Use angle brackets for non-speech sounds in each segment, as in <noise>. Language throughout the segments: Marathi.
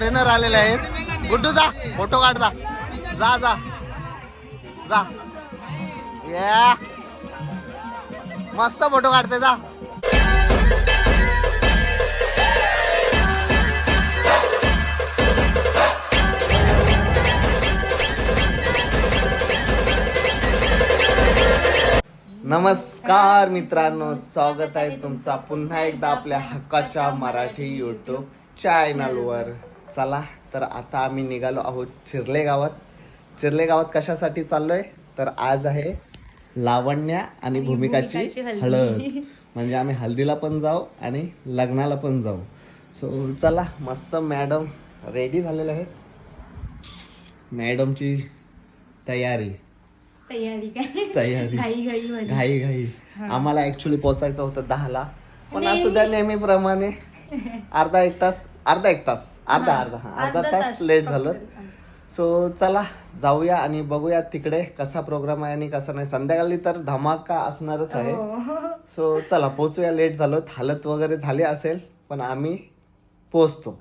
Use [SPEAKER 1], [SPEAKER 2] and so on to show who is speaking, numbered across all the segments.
[SPEAKER 1] फॉरेनर आलेले आहेत. गुड्डू जा फोटो काढ जा. जा जा. जा. या मस्त फोटो काढते जा. नमस्कार मित्रांनो स्वागत आहे तुमचा पुन्हा एकदा आपल्या हक्काच्या मराठी युट्यूब चॅनलवर चला तर आता आम्ही निघालो आहोत चिरले गावात. चिरले गावात कशासाठी चाललोय? तर आज आहे लावण्या आणि भूमिकाची. हळद. म्हणजे आम्ही हल्दीला पण जाऊ आणि लग्नाला पण जाऊ. सो चला मस्त मॅडम रेडी झालेले आहेत. मॅडमची तयारी.
[SPEAKER 2] तयारी काय? घाई घाई
[SPEAKER 1] आम्हाला ऍक्च्युली पोचायचं होतं दहाला. पण असू द्या नेहमीप्रमाणे. <laughs> अर्धा एक तास अर्धा एक तास. अर्धा अर्धा हा, अर्धा तास लेट झालो. सो चला जाऊया आणि बघूया तिकडे कसा प्रोग्राम आहे आणि कसा नाही. संध्याकाळी तर धमाका असणारच आहे. <laughs> सो चला पोचूया लेट झालो हालत वगैरे झाली असेल पण आम्ही पोचतो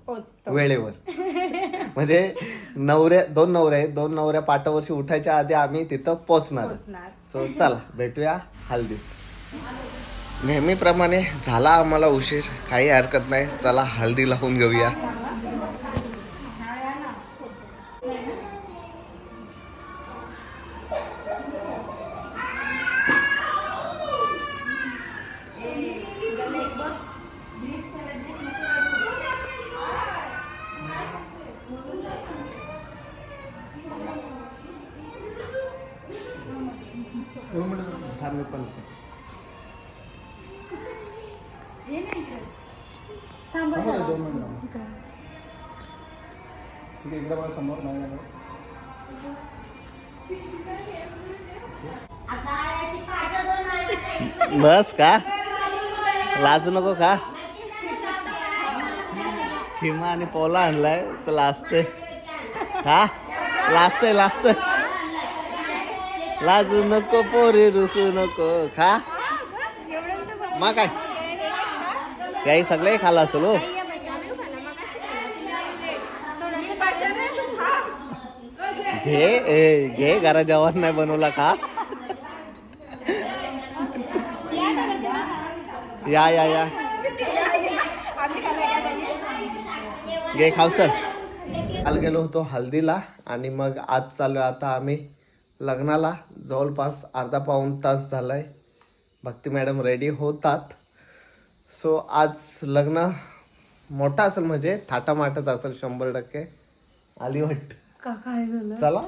[SPEAKER 1] वेळेवर. <laughs> म्हणजे नवऱ्या दोन नवऱ्या आहेत. दोन नवऱ्या पाटावरशी उठायच्या आधी आम्ही तिथं पोचणार
[SPEAKER 2] पोचणार
[SPEAKER 1] सो चला भेटूया हल्दीत. नेहमीप्रमाणे झाला आम्हाला उशीर. काही हरकत नाही. चला हल्दी लावून घेऊया. बस का? लाजू नको का हिमा आणि पोला आणलाय तर लाजते का लाजते लाजते लाजू नको पोरी रुसू नको. खा. मग काय? काही सगळे खाला असेल हो. घे ए, घे घरा जेवण नाही बनवला का या या या. घे खाऊ चल. काल गेलो होतो हल्दीला आणि मग आज चालू आता आम्ही लग्नाला. जवळपास अर्धा पाऊण तास झालाय. भक्ती मॅडम रेडी होतात. सो आज लग्न मोठा असेल म्हणजे थाटामाटत असेल शंभर टक्के. आली वाटत
[SPEAKER 2] का काय झालं?
[SPEAKER 1] चला.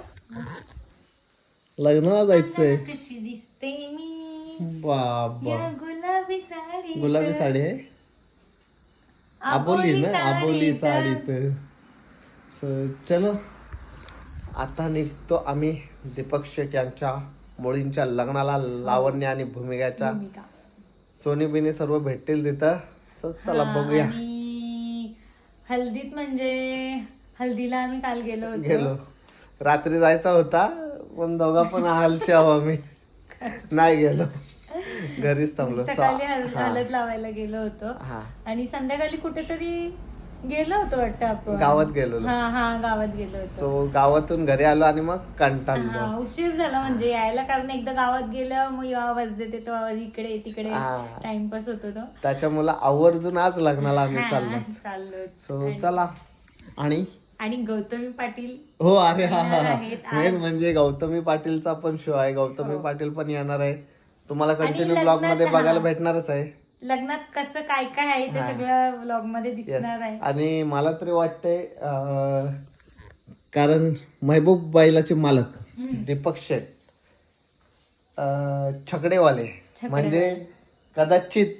[SPEAKER 1] लग्नाला जायचंय.
[SPEAKER 2] कशी दिसते मी?
[SPEAKER 1] बाबा.
[SPEAKER 2] या गुलाबी साडी
[SPEAKER 1] गुलाबी साडी आहे? आबोली ना? आबोली साडी तर चलो. आता निघतो आम्ही दीपक शेट यांच्या मुलींच्या लग्नाला लावण्य आणि भूमिकाच्या
[SPEAKER 2] भूमिका.
[SPEAKER 1] सोनी बिनी सर्व भेटतील तिथं. So, चला बघूया.
[SPEAKER 2] आणि हल्दीत म्हणजे हल्दीला आम्ही काल गेलो होतो.
[SPEAKER 1] गेलो. रात्री जायचा होता पण दोघा पण आलशी आहो आम्ही. नाही गेलो. घरीच थांबलो. So,
[SPEAKER 2] सकाळी हल-
[SPEAKER 1] हा.
[SPEAKER 2] हळद लावायला गेलो होतो.
[SPEAKER 1] हा.
[SPEAKER 2] आणि संध्याकाळी कुठेतरी गेलो होतो वाटतं आपण.
[SPEAKER 1] गावात गेलो
[SPEAKER 2] हा हा गावात गेलो होतो.
[SPEAKER 1] सो गावातून घरी आलो आणि मग कंटाळलो.
[SPEAKER 2] हा उशीर झाला म्हणजे यायला कारण एकदा गावात गेलं मग यो आवाज देते तो आवाज इकडे तिकडे
[SPEAKER 1] हा.
[SPEAKER 2] टाइमपास होतो तो
[SPEAKER 1] त्याच्यामुळे आवर्जून आज लग्नाला आम्ही चाललो.
[SPEAKER 2] हा, चाललो
[SPEAKER 1] सो चला. आणि?
[SPEAKER 2] आणि गौतमी पाटील
[SPEAKER 1] हो अरे हा हा
[SPEAKER 2] येणार आहेत. आज.
[SPEAKER 1] मेन म्हणजे गौतमी पाटीलचा पण शो आहे. गौतमी पाटील पण येणार आहे. तुम्हाला कंटिन्यू ब्लॉगमध्ये
[SPEAKER 2] हा.
[SPEAKER 1] बघायला भेटणारच आहे.
[SPEAKER 2] लग्नात कसं काय काय आहे ते सगळं
[SPEAKER 1] व्लॉगमध्ये.
[SPEAKER 2] दिसणार आहे.
[SPEAKER 1] आणि मला तरी वाटतंय अं, कारण महबूब बैलाचे मालक दीपक शेठ अं, छकडेवाले. म्हणजे कदाचित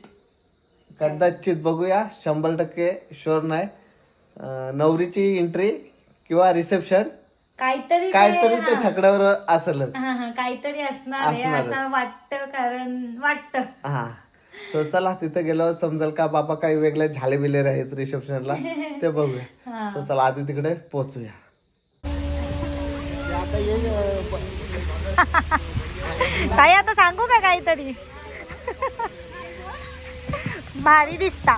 [SPEAKER 1] कदाचित बघूया शंभर टक्के शुअर नाही. अं, नवरीची एंट्री किंवा रिसेप्शन
[SPEAKER 2] काहीतरी ते-
[SPEAKER 1] काहीतरी ते. छकड्यावर असेलच.
[SPEAKER 2] हा हा काहीतरी असणार आहे
[SPEAKER 1] असणारच.
[SPEAKER 2] असं वाटतं कारण वाटतं.
[SPEAKER 1] हा. सो चला तिथे गेल्यावर समजेल का बाबा काही वेगळे झाले बिले आहेत रिसेप्शनला ते बघूया. सो चला आधी तिकडे पोहोचूया. आता ये
[SPEAKER 2] ताई आता सांगू का काहीतरी? भारी दिसता.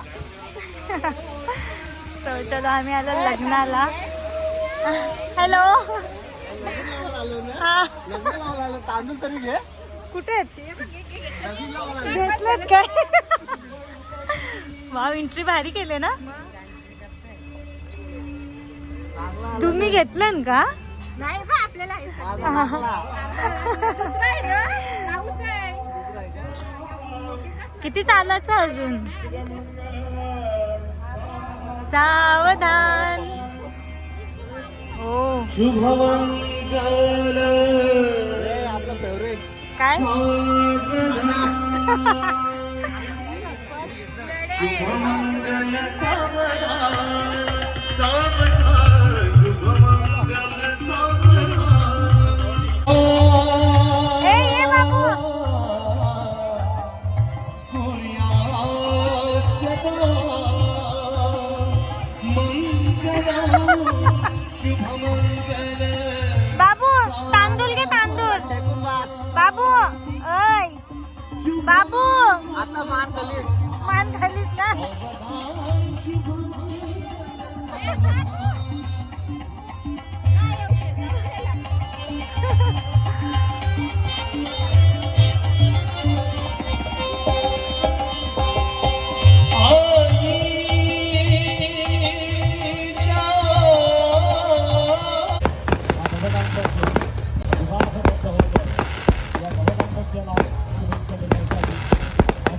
[SPEAKER 2] सो चलो आम्ही आलो लग्नाला. हॅलो? हा.
[SPEAKER 1] तांदूळ तरी घे.
[SPEAKER 2] कुठे आहेत? घेतलेत काय? वाव एंट्री भारी केले ना? तुम्ही घेतलं का?
[SPEAKER 3] नाही बा आपल्याला हे सगळं. दुसरं आहे ना, नाऊच आहे.
[SPEAKER 2] किती चालायचं अजून? सावधान. हो
[SPEAKER 1] फेवरेट
[SPEAKER 2] काय? <laughs> बाबू!
[SPEAKER 1] आता मान खाली
[SPEAKER 2] मान खालीच ना.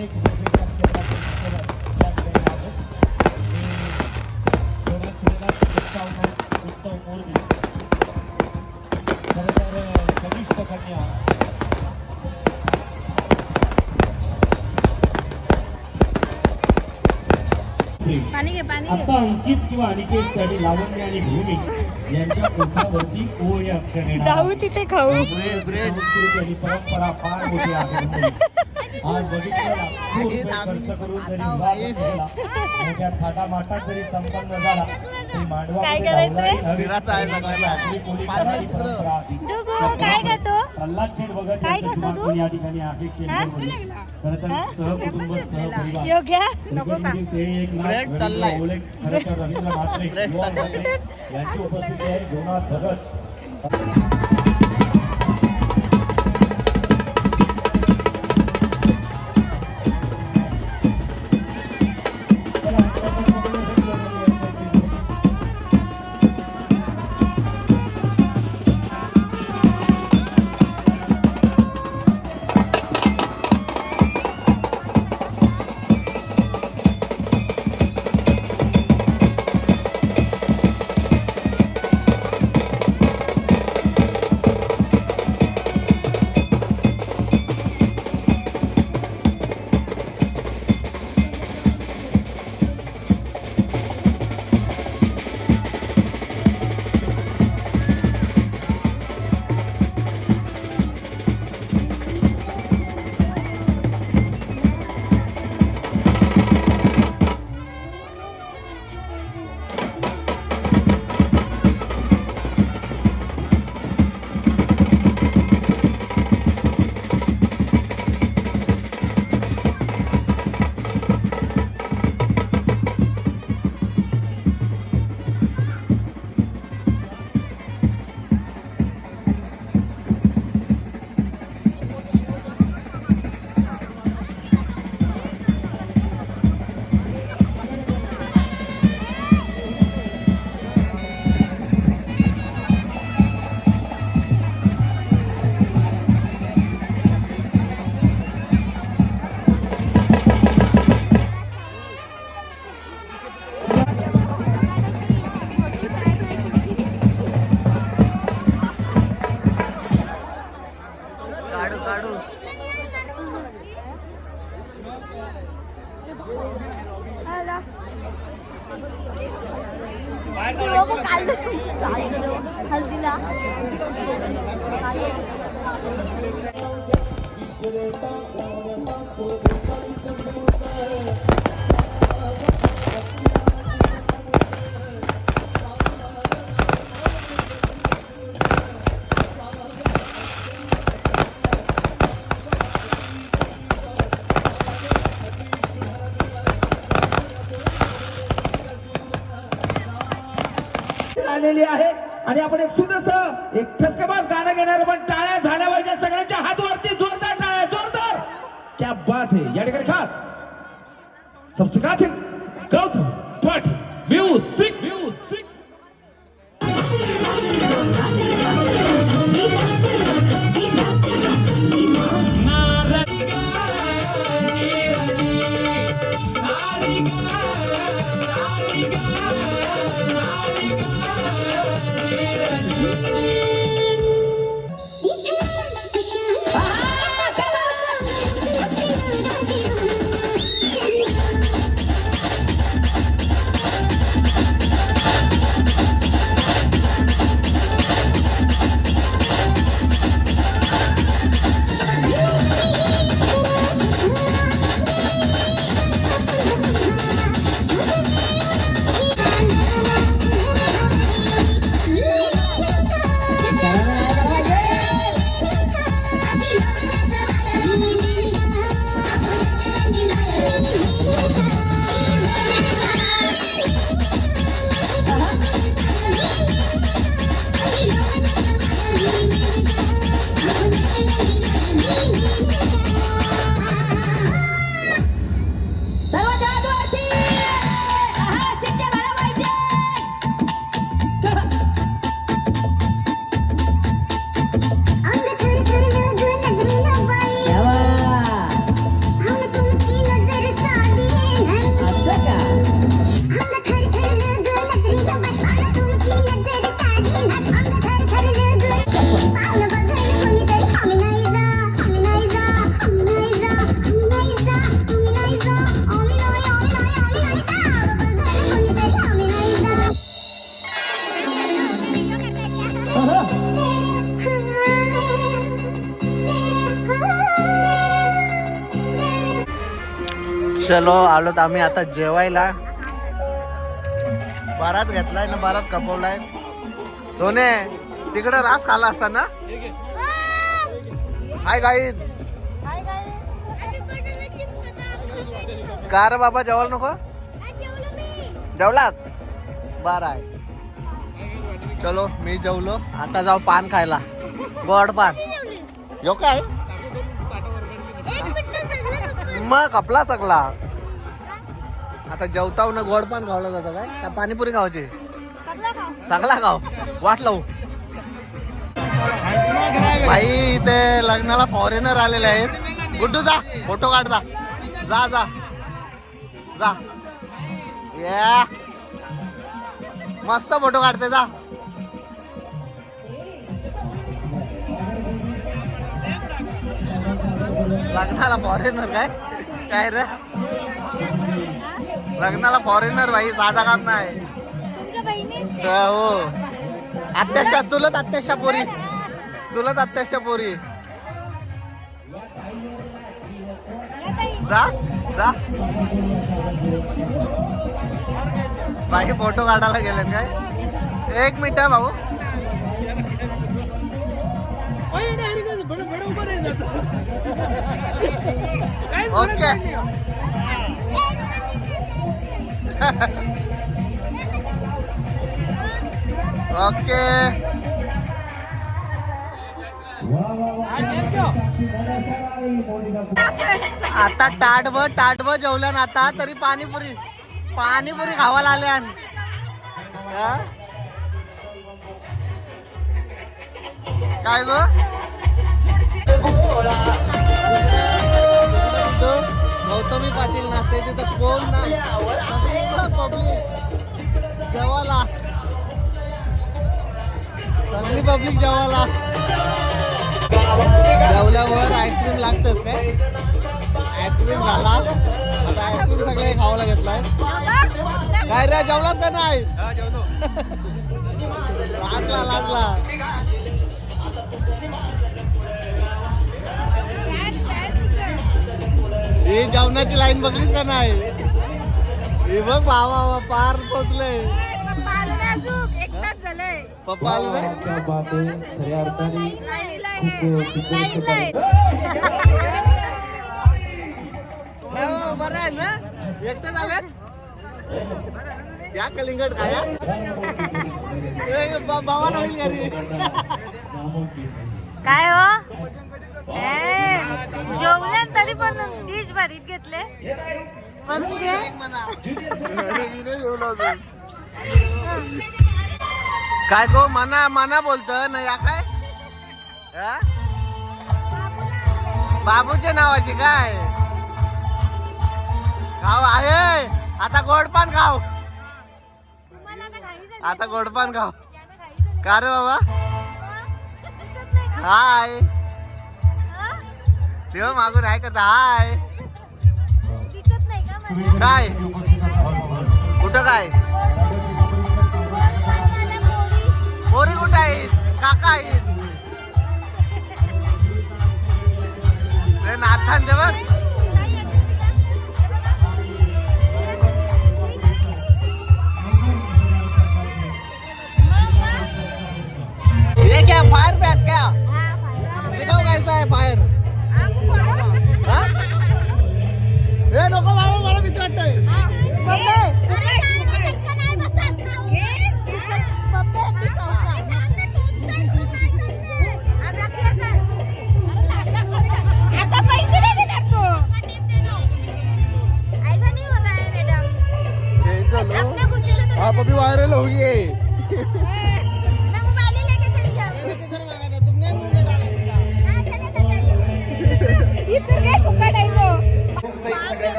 [SPEAKER 3] घे
[SPEAKER 4] आता अंकित किंवा अनिकेतसाठी लावण्य आणि भूमी यांच्या ओठावरती ओळ या अक्षर
[SPEAKER 2] जाऊ तिथे खाऊ.
[SPEAKER 4] आणि परंपरा फार मोठी आहे. आज बघितलं लाखो रुपये खर्च करून जरी विवाह झाला मोठ्या थाटामाटात जरी संपन्न झाला तरी मांडवा
[SPEAKER 2] काय करायचंय?
[SPEAKER 1] विराचा आहे सगळ्याला.
[SPEAKER 4] आपली कोणी करारी परंपरा आहे. प्रल्हाद शेठ भगत
[SPEAKER 2] काय
[SPEAKER 4] यांचं
[SPEAKER 2] खातो तू?
[SPEAKER 4] स्मारक या ठिकाणी आहे खरं तर? सहकुटुंब सहपरिवार ते एक लाख
[SPEAKER 1] ब्रेड
[SPEAKER 4] रवींद्र
[SPEAKER 1] तळलाय.
[SPEAKER 4] ओले, खरं तर रवींद्र म्हात्रे, यांची उपस्थिती आहे जोनाथ भगत आलेली आहे. आणि आपण एक सुंदरस एक ठसकबाज गाणं घेणार पण बात है या ठिकाणी खास. सबसे खास गौतम पाटील म्युझिक. म्युझिक.
[SPEAKER 1] चलो आलोत आम्ही आता जेवायला. बारात घेतलाय ना बारात कपवलाय सोने तिकडे रास खाला असता ना? हाय गाईज
[SPEAKER 2] काय
[SPEAKER 1] का रे बाबा जेवायला नको? जेवलाच? बार आहे. चलो मी जेवलो. आता जाऊ पान खायला. गोड पान. यो काय? मग कपला चकला आता जेवताव ना गोड पान खावलं जातं काय? का पाणीपुरी खावायची चांगला खाव. वाट लावू. भाई इथे लग्नाला फॉरेनर आलेले आहेत. गुड्डू जा फोटो काढ जा. जा जा. जा. या. मस्त फोटो काढते जा. लग्नाला फॉरेनर काय? काय रे? लग्नाला फॉरेनर भाई साधा काम नाही. हो अत्याशा चुलत अत्याशा पोरी. चुलत अत्याशा पोरी. जा जा. बाकी फोटो काढायला गेलेत काय? एक मिनिट भाऊ. ओके. ओके. आता टाटभ टाटभ जेवल्यान आता तरी पाणीपुरी पाणीपुरी खावायला आल्यान हा? काय गो? गौतमी पाटील नाचते तिथं कोण नाही? पब्लिक जेवायला. सगळी पब्लिक जेवायला. जेवल्यावर आईस्क्रीम लागतच काय? आईस्क्रीम झाला. आता आईस्क्रीम सगळे खावायला घेतलाय. काय रे जेवलात का नाही? <laughs> लाजला लाजला ही जेवणाची लाईन बघलीस का नाही? ही बघ बाबा पार पोचले
[SPEAKER 2] एकटाच झालंय
[SPEAKER 1] पप्पा
[SPEAKER 4] खऱ्या अर्थाने
[SPEAKER 1] हो, बरं आहे ना एकटं झालं या कलिंगड खाया. ए, बा- बावन होईल घरी.
[SPEAKER 2] काय हो? जेवल्या तरी पण डिश भरीत घेतले. घे.
[SPEAKER 1] काय गो मना मना बोलत ना या काय? बाबूच्या नावाची काय? खाव आहे. आता गोडपान खाव
[SPEAKER 2] तुम्हाला आता घाई झाली
[SPEAKER 1] आता गोडपान खाव. का रे बाबा? हाय? तेव्हा मागून आहे करता हाय? काय कुठं काय पोरी कुठं आहेत काका आहेत ते नाथांचे बघ ये क्या फायर बैट क्या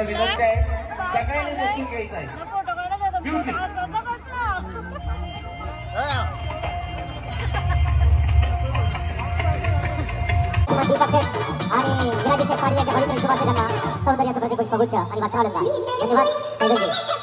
[SPEAKER 4] सगळ्यांना विनंती आहे सगळ्यांनी बसून घ्यायचं आहे?
[SPEAKER 5] आणि विराजी शेतकरी यांच्या भविष्य विश्वासांना सौंदर्याचं प्रतिपुष्प पुष्पगुच्छ आणि वस्त्रालंदा धन्यवाद.